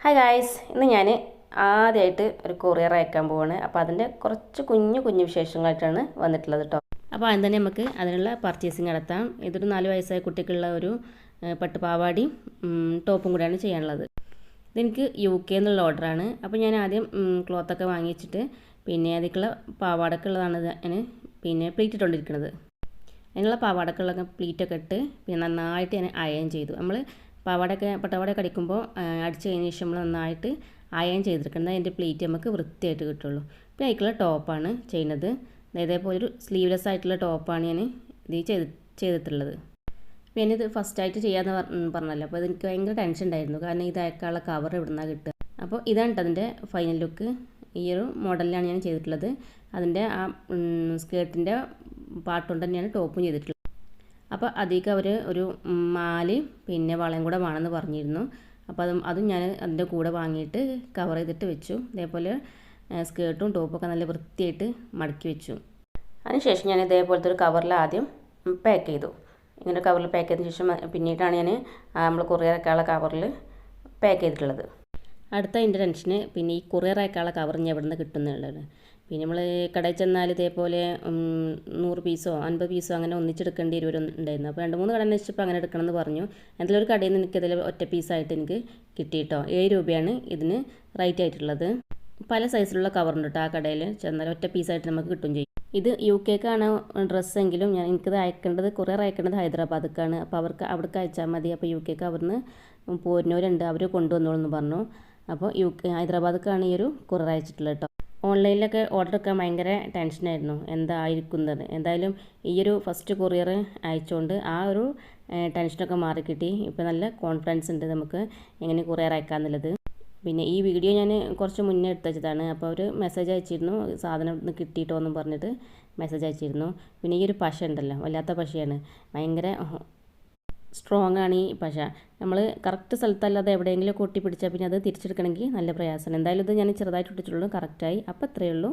Hi guys ഇന്ന് ഞാൻ ആദ്യമായിട്ട് ഒരു കൊറിയർ അയക്കാൻ പോവാണ്. അപ്പോൾ അതിന്റെ കുറച്ച് കുഞ്ഞു കുഞ്ഞു വിശേഷങ്ങളായിട്ടാണ് വന്നിട്ടുള്ളത് കേട്ടോ അപ്പോൾ ആദ്യം തന്നെ നമുക്ക് അതിനുള്ള പർച്ചേസിങ് നടത്താം. ഇതൊരു നാല് വയസ്സായ കുട്ടിക്കുള്ള ഒരു പട്ട് പട്ടുപാവാടിയും ടോപ്പും കൂടെയാണ് ചെയ്യാനുള്ളത്. ഇതെനിക്ക് യു കെ എന്നുള്ള ഓർഡറാണ് അപ്പോൾ ഞാൻ ആദ്യം ക്ലോത്തൊക്കെ വാങ്ങി വെച്ചിട്ട് പിന്നെ പാവാടൊക്കെ ഉള്ളതാണ് ഞാൻ പിന്നെ പ്ലീറ്റ് ഇട്ടുകൊണ്ടിരിക്കുന്നത് അതിനുള്ള പാവാടക്കുള്ള പ്ലീറ്റൊക്കെ ഇട്ട് പിന്നെ നന്നായിട്ട് ഞാൻ അയൺ ചെയ്തു. നമ്മൾ പാവാടൊക്കെ പട്ടവാടൊക്കെ അടിക്കുമ്പോൾ അടിച്ച് കഴിഞ്ഞ ശേഷം നമ്മൾ നന്നായിട്ട് അയൺ ചെയ്തെടുക്കുന്നത് അതിന്റെ പ്ലേറ്റ് നമുക്ക് വൃത്തിയായിട്ട് കിട്ടുള്ളൂ. പിന്നെ അതിലേക്കുള്ള ടോപ്പാണ് ചെയ്യുന്നത്. ഇതേപോലെ ഒരു സ്ലീവ്ലെസ് ആയിട്ടുള്ള ടോപ്പാണ് ഞാൻ ഇത് ചെയ്ത് ചെയ്തിട്ടുള്ളത്. പിന്നെ ഇത് ഫസ്റ്റായിട്ട് ചെയ്യാമെന്ന് പറഞ്ഞല്ലോ. അപ്പോൾ എനിക്ക് ഭയങ്കര ടെൻഷൻ ഉണ്ടായിരുന്നു. കാരണം ഇത് അയക്കാനുള്ള കവർ എവിടെ നിന്നാണ് കിട്ടുക? അപ്പോൾ ഇതാണ് കേട്ടോ അതിന്റെ ഫൈനൽ ലുക്ക് ഈ ഒരു മോഡലിലാണ് ഞാൻ ചെയ്തിട്ടുള്ളത്. അതിന്റെ ആ സ്കേർട്ടിന്റെ പാട്ടുകൊണ്ട് തന്നെയാണ് ടോപ്പും ചെയ്തിട്ടുള്ളത്. അപ്പോൾ അതിലേക്ക് അവർ ഒരു മാൽ പിന്നെ വളയും കൂടെ വേണമെന്ന് പറഞ്ഞിരുന്നു. അപ്പോൾ അതും അതും ഞാൻ അതിന്റെ കൂടെ വാങ്ങിയിട്ട് കവർ ചെയ്തിട്ട് വെച്ചു. ഇതേപോലെ സ്കേർട്ടും ടോപ്പൊക്കെ നല്ല വൃത്തിയായിട്ട് മടക്കി വെച്ചു. അതിനുശേഷം ഞാൻ ഇതേപോലത്തെ ഒരു കവറിൽ ആദ്യം പാക്ക് ചെയ്തു. ഇങ്ങനെ കവറിൽ പാക്ക് ചെയ്തതിന് ശേഷം പിന്നീടാണ് ഞാൻ നമ്മൾ കൊറിയർ അയക്കാനുള്ള കവറിൽ പാക്ക് ചെയ്തിട്ടുള്ളത്. അടുത്ത അതിന്റെ ടെൻഷന് പിന്നെ ഈ കവർ ഞാൻ എവിടെ നിന്ന് കിട്ടുന്നുള്ളത്. പിന്നെ നമ്മൾ കടയിൽ ചെന്നാൽ ഇതേപോലെ നൂറ് പീസോ അൻപത് പീസോ അങ്ങനെ ഒന്നിച്ചെടുക്കേണ്ടി ഉണ്ടായിരുന്നു. അപ്പോൾ രണ്ട് മൂന്ന് കട അന്വേഷിച്ചപ്പോൾ അങ്ങനെ എടുക്കണമെന്ന് പറഞ്ഞു. എന്തെങ്കിലും ഒരു കടയിൽ നിന്ന് എനിക്കതിൽ ഒറ്റ പീസായിട്ട് എനിക്ക് കിട്ടിയിട്ടോ? ഏഴ് രൂപയാണ് ഇതിന് റൈറ്റ് ആയിട്ടുള്ളത്. പല സൈസിലുള്ള കവറുണ്ട് കേട്ടോ ആ കടയിൽ. ചെന്നാൽ ഒറ്റ പീസായിട്ട് നമുക്ക് കിട്ടും ചെയ്യും. ഇത് യു കെക്കാണ് ഡ്രസ്സെങ്കിലും ഞാൻ എനിക്കത് അയക്കേണ്ടത് കൊറിയർ അയക്കേണ്ടത് ഹൈദരാബാദിക്കാണ്. അപ്പോൾ അവർക്ക് അവിടേക്ക് അയച്ചാൽ മതി. അപ്പോൾ യു കെക്ക് അവിടുന്ന് പോരുന്നവരുണ്ട് അവർ കൊണ്ടുവന്നോളെന്ന് പറഞ്ഞു. അപ്പോൾ യു ഹൈദരാബാദിക്കാണ് ഈ ഒരു കൊറിയർ അയച്ചിട്ടുള്ളത് കേട്ടോ. ഓൺലൈനിലൊക്കെ ഓർഡർ എടുക്കാൻ ഭയങ്കര ടെൻഷനായിരുന്നു എന്തായിരിക്കുന്നത്? എന്തായാലും ഈ ഒരു ഫസ്റ്റ് കൊറിയർ അയച്ചുകൊണ്ട് ആ ഒരു ടെൻഷനൊക്കെ മാറി കിട്ടി ഇപ്പോൾ നല്ല കോൺഫിഡൻസ് ഉണ്ട് നമുക്ക് എങ്ങനെ കൊറിയർ അയക്കാമെന്നുള്ളത് പിന്നെ ഈ വീഡിയോ ഞാൻ കുറച്ച് മുന്നേ എടുത്തതാണ് അപ്പോൾ ഒരു മെസ്സേജ് അയച്ചിരുന്നു. സാധനം ഒന്ന് കിട്ടിയിട്ടോ എന്നും പറഞ്ഞിട്ട് മെസ്സേജ് അയച്ചിരുന്നു. പിന്നെ ഈ ഒരു പശ ഉണ്ടല്ലോ വല്ലാത്ത പശയാണ്. ഭയങ്കര സ്ട്രോങ് ആണ്. ഈ പശ നമ്മൾ കറക്റ്റ് സ്ഥലത്തല്ലാതെ എവിടെയെങ്കിലും കൊട്ടി പിടിച്ചാൽ പിന്നെ അത് തിരിച്ചെടുക്കണമെങ്കിൽ നല്ല പ്രയാസമാണ്. എന്തായാലും ഇത് ഞാൻ ചെറുതായിട്ട് ഇട്ടിട്ടുള്ളൂ കറക്റ്റായി അപ്പോൾ അത്രയേ ഉള്ളൂ.